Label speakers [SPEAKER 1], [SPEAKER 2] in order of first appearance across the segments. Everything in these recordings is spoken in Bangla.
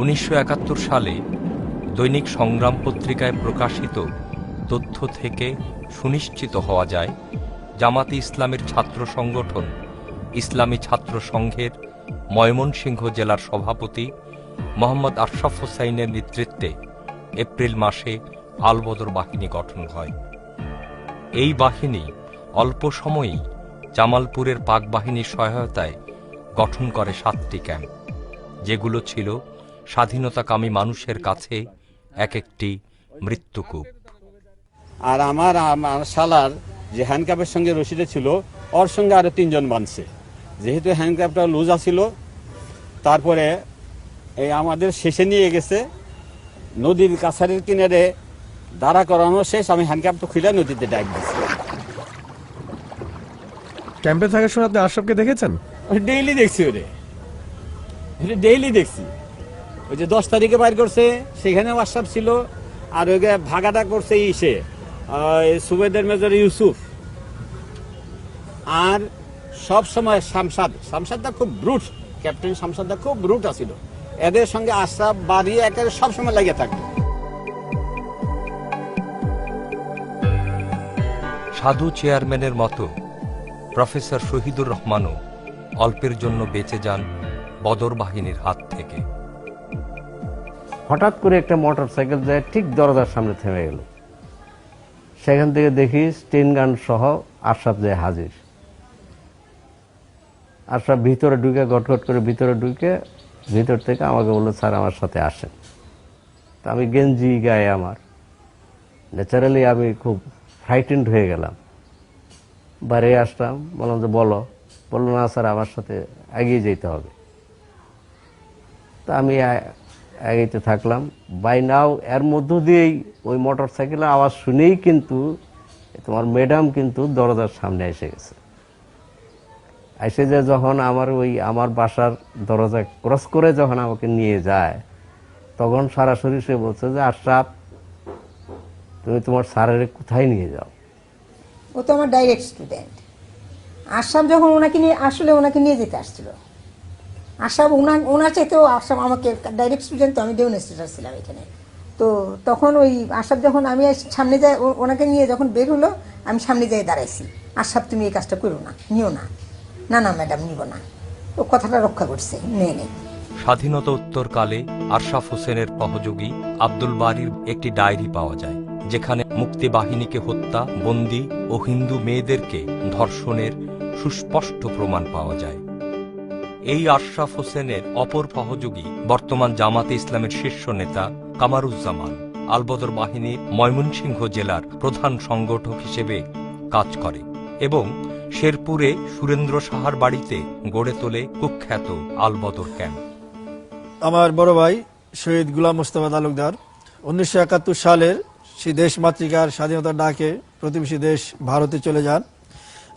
[SPEAKER 1] উনিশশো একাত্তর সালে দৈনিক সংগ্রাম পত্রিকায় প্রকাশিত তথ্য থেকে সুনিশ্চিত হওয়া যায় জামাতে ইসলামের ছাত্র সংগঠন ইসলামী ছাত্র সংঘের ময়মনসিংহ জেলার সভাপতি মোহাম্মদ আশরাফ হোসাইনের নেতৃত্বে এপ্রিল মাসে আলবদর বাহিনী গঠন হয়। এই বাহিনী অল্প সময়েই জামালপুরের পাক বাহিনীর সহায়তায় গঠন করে সাতটি ক্যাম্প, যেগুলো ছিল স্বাধীনতাকামী মানুষের কাছে এক একটি মৃত্যুকূপ
[SPEAKER 2] আর আমার শালার যে হ্যান্ডক্যাপের সঙ্গে রশিদে ছিল ওর সঙ্গে আরও তিনজন বানছে। যেহেতু হ্যান্ডক্যাপটা লুজা ছিল তারপরে এই আমাদের শেষে নিয়ে গেছে নদীর কাছারির কিনারে দাঁড়া করানো শেষ আমি হ্যান্ডক্যাপটা খুলে নদীতে ডাক দিচ্ছি
[SPEAKER 3] ক্যাম্পে থাকার সময় আপনি আশরাফকে দেখেছেন?
[SPEAKER 2] ডেইলি দেখছি ওরে। ডেইলি দেখছি। ওই যে দশ তারিখে বাইর করছে সেখানে হোয়াটসঅ্যাপ ছিল। আর ওই ভাগাটা করছে ইসে সুবেদের মেজর ইউসুফ। আর সব সময় শামসাদ। শামসাদটা খুব ব্রুট ক্যাপ্টেন শামসাদটা খুব ব্রুট আছিল। এদের সঙ্গে আশরাফ বাড়িয়ে একেবারে সবসময় লাগিয়ে থাকতো।
[SPEAKER 1] সাধু চেয়ারম্যানের মতো প্রফেসর শহীদুর রহমানও অল্পের জন্য বেঁচে যান বদর বাহিনীর হাত থেকে।
[SPEAKER 4] হঠাৎ করে একটা মোটর সাইকেল যায়, ঠিক দরজার সামনে থেমে গেল। সেখান থেকে দেখি স্টেন গান সহ আশরাফ যায় হাজির। আশরাফ ভিতরে ঢুকে গটগট করে ভিতরে ঢুকে ভিতর থেকে আমাকে বলল, স্যার, আমার সাথে আসেন। তা আমি গেঞ্জি গায়ে আমার। ন্যাচারালি আমি খুব ফ্রাইটেন্ড হয়ে গেলাম। বাইরে আসলাম, বললাম যে, বলো। বলল, না, স্যার, আমার সাথে এগিয়ে যেতে হবে। তা আমি এগিয়ে থাকলাম। বাই নাও এর মধ্য দিয়েই ওই মোটর সাইকেলের আওয়াজ শুনেই কিন্তু তোমার ম্যাডাম কিন্তু দরজার সামনে এসে গেছে। এসে যে যখন আমার ওই আমার বাসার দরজা ক্রস করে যখন আমাকে নিয়ে যায়, তখন সরাসরি সে বলছে যে, আশরাফ, তুমি তোমার স্যারের কোথায় নিয়ে যাও?
[SPEAKER 5] ও তো আমার ডাইরেক্ট স্টুডেন্ট আসাম যখন ওনাকে নিয়ে, আসলে ওনাকে নিয়ে যেতে আসছিল। আসাম ওনার ওনার চাইতেও আসাম আমাকে ডাইরেক্ট স্টুডেন্ট তো আমি ডেউন স্টেটার ছিলাম এখানে। তো তখন ওই আসাম যখন আমি সামনে যাই ওনাকে নিয়ে যখন বের হলো, আমি সামনে যাই দাঁড়াইছি। আসাম তুমি এই কাজটা করো না, নিও না। না না ম্যাডাম নিব না। ও কথাটা রক্ষা করছে, নিয়ে নেই।
[SPEAKER 1] স্বাধীনতা উত্তরকালে আশরাফ হোসেনের সহযোগী আব্দুল বারির একটি ডায়েরি পাওয়া যায়, যেখানে মুক্তি বাহিনীকে হত্যা, বন্দি ও হিন্দু মেয়েদেরকে ধর্ষণের সুস্পষ্ট প্রমাণ পাওয়া যায়। এই আশরাফ হোসেনের অপর সহযোগী বর্তমান জামাতে ইসলামের শীর্ষ নেতা কামারুজ্জামান। আলবদর বাহিনী ময়মনসিংহ জেলার প্রধান সংগঠক হিসেবে কাজ করে এবং শেরপুরে সুরেন্দ্র সাহার বাড়িতে গড়ে তোলে কুখ্যাত আলবদর ক্যাম্প।
[SPEAKER 6] আমার বড় ভাই শহীদ গুলাম মোস্তফা তালুকদার, উনিশশো একাত্তর সালের সেই দেশ মাতৃকার স্বাধীনতার ডাকে প্রতিবেশী দেশ ভারতে চলে যান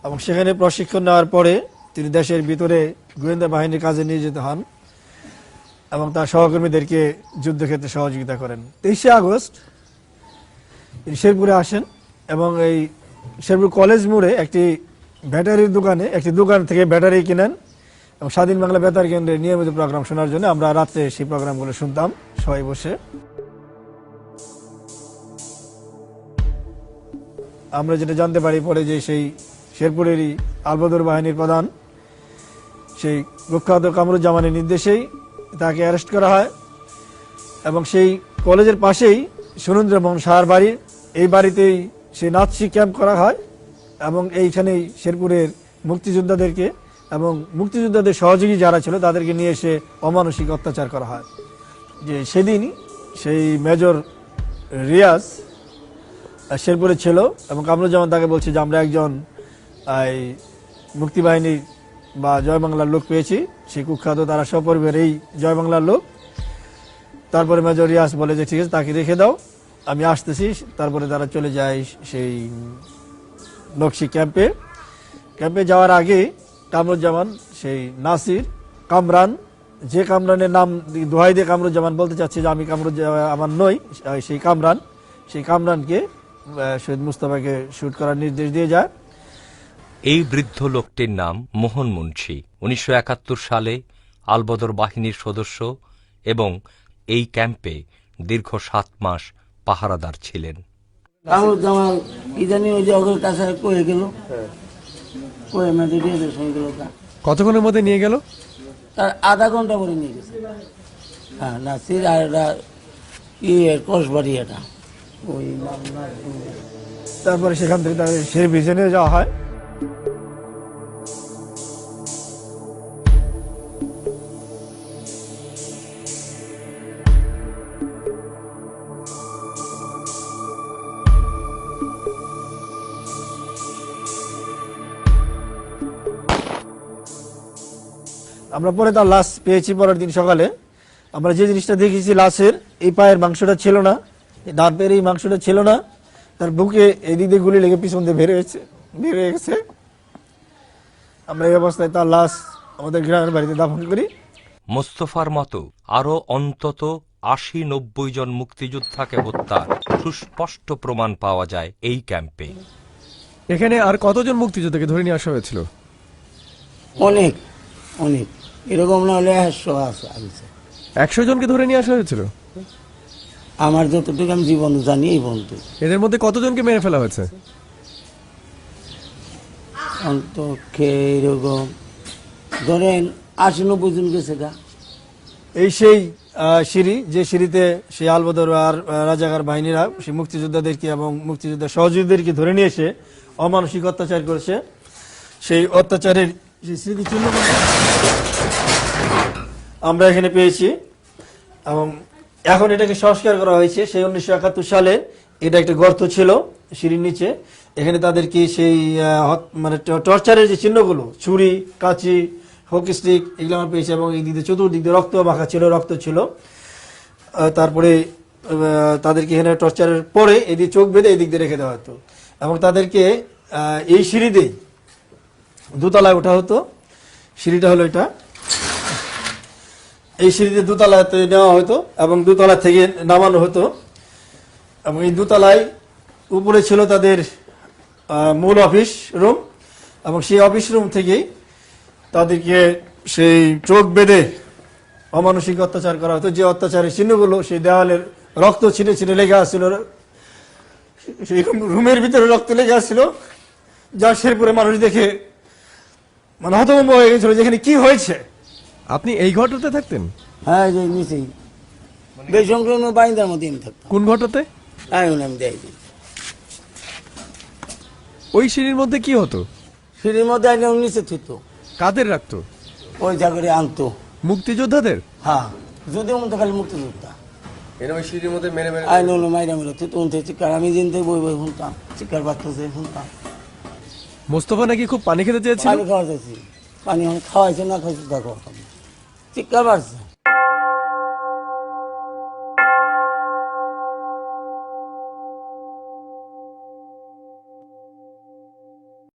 [SPEAKER 6] এবং সেখানে প্রশিক্ষণ নেওয়ার পরে তিনি দেশের ভিতরে গোয়েন্দা বাহিনীর কাজে নিয়োজিত হন এবং তার সহকর্মীদেরকে যুদ্ধক্ষেত্রে সহযোগিতা করেন। তেইশে আগস্ট তিনি শেরপুরে আসেন এবং এই শেরপুর কলেজ মোড়ে একটি ব্যাটারির দোকানে, একটি দোকান থেকে ব্যাটারি কিনেন এবং স্বাধীন বাংলা বেতার কেন্দ্রের নিয়মিত প্রোগ্রাম শোনার জন্য আমরা রাত্রে সেই প্রোগ্রামগুলো শুনতাম সবাই বসে। আমরা যেটা জানতে পারি পরে যে সেই শেরপুরেরই আলবদর বাহিনীর প্রধান সেই কুখ্যাত কামরুজ্জামানের নির্দেশেই তাকে অ্যারেস্ট করা হয় এবং সেই কলেজের পাশেই সুরেন্দ্রমোহন সাহার বাড়ি। এই বাড়িতেই সেই নাৎসি ক্যাম্প করা হয় এবং এইখানেই শেরপুরের মুক্তিযোদ্ধাদেরকে এবং মুক্তিযোদ্ধাদের সহযোগী যারা ছিল তাদেরকে নিয়ে এসে অমানসিক অত্যাচার করা হয়। যে সেদিন সেই মেজর রিয়াজ শেরপুরে ছিল এবং কামরুজ্জামান তাকে বলছে যে আমরা একজন এই মুক্তিবাহিনীর বা জয় বাংলার লোক পেয়েছি। সেই কুখ্যাত তারা সপরিবার এই জয় বাংলার লোক। তারপরে মেজর রিয়াজ বলে যে, ঠিক আছে, তাকে রেখে দাও। আমি আসতেছি। তারপরে তারা চলে যায় সেই নকশি ক্যাম্পে। ক্যাম্পে যাওয়ার আগে কামরুজ্জামান, সেই নাসির, কামরান, যে কামরানের নাম দোহাই দিয়ে কামরুজ্জামান বলতে চাচ্ছে যে, আমি কামরুজ্জামান আমার নই সেই কামরান। সেই কামরানকে শহীদ মুস্তফাকে শ্যুট করার নির্দেশ দিয়ে যায়।
[SPEAKER 1] এই বৃদ্ধ লোকটির নাম মোহন মুন্সি। উনিশশো একাত্তর সালে আলবদর বাহিনীর সদস্য এবং এই ক্যাম্পে দীর্ঘ সাত মাস পাহারাদার ছিলেন।
[SPEAKER 7] কামরুজ্জামান কি জানি ওই যে ওদের কাছে কয়ে গেল। কয়ে মেয়েদের দিয়ে সঙ্গে গেল
[SPEAKER 3] কতক্ষণের মধ্যে নিয়ে গেল?
[SPEAKER 7] তার আধা ঘণ্টা পরে নিয়ে গেছে। হ্যাঁ নাসির আর এটা ইয়ে কসবাড়ি এটা। ওই
[SPEAKER 6] তারপরে সেখান থেকে তাদের সেই ব্রিজে নিয়ে যাওয়া হয়। আমরা পরে তার লাশ পেয়েছি পরের দিন সকালে। আমরা যে জিনিসটা দেখেছি লাশের এই পায়ের মাংসটা ছিল না এই ডান পায়ের এই মাংসটা ছিল না তার বুকে এদিক দিয়ে গুলি লেগে পিছন দিয়ে গেছে বেড়ে গেছে। আমরা এই অবস্থায় তার লাশ আমাদের গ্রামের বাড়িতে দাফন করি।
[SPEAKER 1] মোস্তফার মতো আরও অন্তত আশি নব্বই জন মুক্তিযোদ্ধাকে হত্যার সুস্পষ্ট প্রমাণ পাওয়া যায় এই ক্যাম্পে।
[SPEAKER 3] এখানে আর কতজন মুক্তিযোদ্ধাকে ধরে নিয়ে আসা হয়েছিল?
[SPEAKER 7] অনেক অনেক। এরকম না হলে একশো আছে আছে
[SPEAKER 3] একশো জনকে ধরে নিয়ে আসা হয়েছিল?
[SPEAKER 7] আমার যতটুকু আমি জীবন জানি এই বন্ধু
[SPEAKER 3] এদের মধ্যে কতজনকে মেরে ফেলা হয়েছে?
[SPEAKER 7] অন্তকে এরকম ধরেন আশি নব্বই জন গেছে গা।
[SPEAKER 6] এই সেই সিঁড়ি যে সিঁড়িতে সেই আলবদর আর রাজাকার বাহিনীরা সেই মুক্তিযোদ্ধাদেরকে এবং মুক্তিযোদ্ধা সহযোগীদেরকে ধরে নিয়ে এসে অমানসিক অত্যাচার করেছে। সেই অত্যাচারের আমরা এখানে পেয়েছি, এবং এখন এটাকে সংস্কার করা হয়েছে, সেই উনিশশো একাত্তর সালে এটা একটা গর্ত ছিল সিঁড়ির নিচে। এখানে তাদেরকে সেই মানে টর্চারের যে চিহ্নগুলো, ছুরি, কাঁচি, হকি স্টিক, এগুলো আমরা পেয়েছি, এবং এই দিকে চতুর্দিক দিয়ে রক্ত মাখা ছিল, রক্ত ছিল। তারপরে তাদেরকে এখানে টর্চারের পরে এদিকে চোখ বেঁধে এদিক দিয়ে রেখে দেওয়া হতো। এবং তাদেরকে এই সিঁড়ি সিঁড়িতেই দোতলায় ওঠা হতো। সিঁড়িটা হলো এটা। এই সিঁড়িতে দোতলাতে নেওয়া হতো এবং দোতলা থেকে নামানো হতো। এবং এই দোতলায় উপরে ছিল তাদের মূল অফিস রুম এবং সেই অফিস রুম থেকেই তাদেরকে সেই চোখ বেঁধে অমানসিক অত্যাচার করা হতো। যে অত্যাচারের চিহ্নগুলো সেই দেওয়ালের রক্ত ছিঁড়ে ছিঁড়ে লেগে আসছিল। সেই রুমের ভিতরে রক্ত লেগে আসছিল। যা শেরপুরে মানুষ দেখে মানে হতভম্ব হয়ে গেছিল যেখানে কি হয়েছে?
[SPEAKER 3] আপনি এই ঘরটাতে থাকতেন?
[SPEAKER 7] হ্যাঁ যে নিচেই বেসংক্রান্ত বাইন্দার মধ্যে আমি থাকতাম।
[SPEAKER 3] কোন ঘরটাতে
[SPEAKER 7] এখন আমি দেয়
[SPEAKER 3] ওই সিঁড়ির মধ্যে কি হতো?
[SPEAKER 7] সিঁড়ির মধ্যে একদম নিচে থুত।
[SPEAKER 3] কাদের রাখতো?
[SPEAKER 7] ওই জায়গায় আনতো।
[SPEAKER 3] মুক্তিযোদ্ধাদের?
[SPEAKER 7] হ্যাঁ যদি মতো খালি মুক্তি যোদ্ধা আই নো মাইরা মেরে তুই তখন থেকে চিৎকার আমি দিন থেকে বই বই শুনতাম চিৎকার বাড়তেছে শুনতাম।
[SPEAKER 3] মোস্তফা নাকি খুব পানি খেতে চেয়েছিল?
[SPEAKER 7] পানি খাওয়াইছে না খাইছে দেখো। চিৎকার বাড়ছে